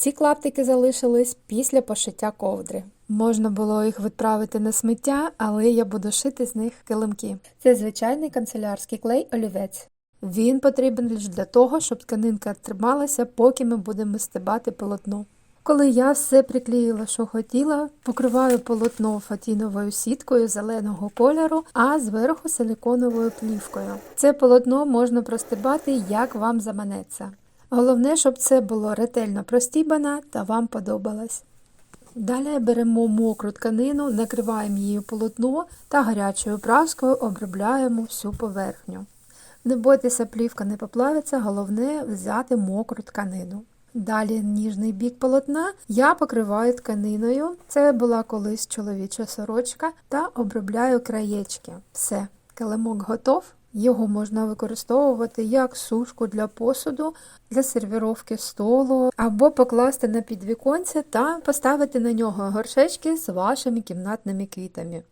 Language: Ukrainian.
Ці клаптики залишились після пошиття ковдри. Можна було їх відправити на сміття, але я буду шити з них килимки. Це звичайний канцелярський клей олівець. Він потрібен лише для того, щоб тканинка трималася, поки ми будемо стебати полотно. Коли я все приклеїла, що хотіла, покриваю полотно фатіновою сіткою зеленого кольору, а зверху силиконовою плівкою. Це полотно можна простибати, як вам заманеться. Головне, щоб це було ретельно простібано та вам подобалось. Далі беремо мокру тканину, накриваємо її полотно та гарячою праскою обробляємо всю поверхню. Не бойтеся, плівка не поплавиться, головне взяти мокру тканину. Далі ніжний бік полотна я покриваю тканиною. Це була колись чоловіча сорочка та обробляю краєчки. Все, килимок готов. Його можна використовувати як сушку для посуду, для сервіровки столу, або покласти на підвіконце та поставити на нього горшечки з вашими кімнатними квітами.